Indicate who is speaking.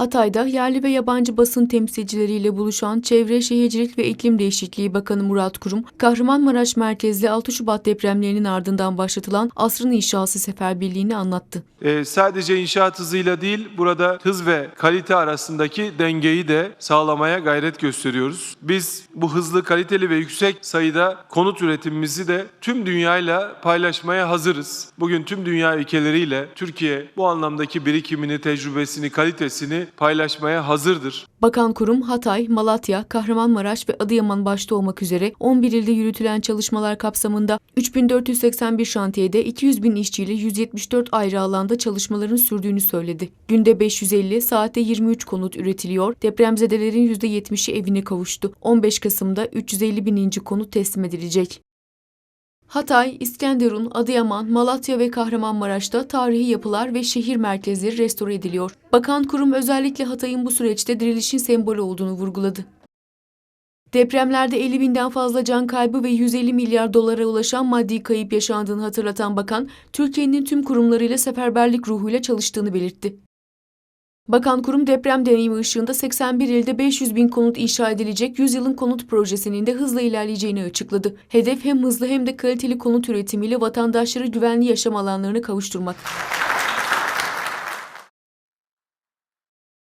Speaker 1: Hatay'da yerli ve yabancı basın temsilcileriyle buluşan Çevre, Şehircilik ve İklim Değişikliği Bakanı Murat Kurum, Kahramanmaraş merkezli 6 Şubat depremlerinin ardından başlatılan asrın inşası seferberliğini anlattı.
Speaker 2: Ee, sadece inşaat hızıyla değil, burada hız ve kalite arasındaki dengeyi de sağlamaya gayret gösteriyoruz. Biz bu hızlı, kaliteli ve yüksek sayıda konut üretimimizi de tüm dünyayla paylaşmaya hazırız. Bugün tüm dünya ülkeleriyle Türkiye bu anlamdaki birikimini, tecrübesini, kalitesini paylaşmaya hazırdır.
Speaker 1: Bakan Kurum, Hatay, Malatya, Kahramanmaraş ve Adıyaman başta olmak üzere 11 ilde yürütülen çalışmalar kapsamında 3481 şantiyede 200 bin işçiyle 174 ayrı alanda çalışmaların sürdüğünü söyledi. Günde 550, saatte 23 konut üretiliyor, depremzedelerin %70'i evine kavuştu. 15 Kasım'da 350 bininci konut teslim edilecek. Hatay, İskenderun, Adıyaman, Malatya ve Kahramanmaraş'ta tarihi yapılar ve şehir merkezleri restore ediliyor. Bakan kurum özellikle Hatay'ın bu süreçte dirilişin sembolü olduğunu vurguladı. Depremlerde 50 binden fazla can kaybı ve 150 milyar dolara ulaşan maddi kayıp yaşandığını hatırlatan bakan, Türkiye'nin tüm kurumlarıyla seferberlik ruhuyla çalıştığını belirtti. Bakan kurum deprem deneyimi ışığında 81 ilde 500 bin konut inşa edilecek 100 yılın konut projesinin de hızla ilerleyeceğini açıkladı. Hedef hem hızlı hem de kaliteli konut üretimiyle vatandaşları güvenli yaşam alanlarına kavuşturmak.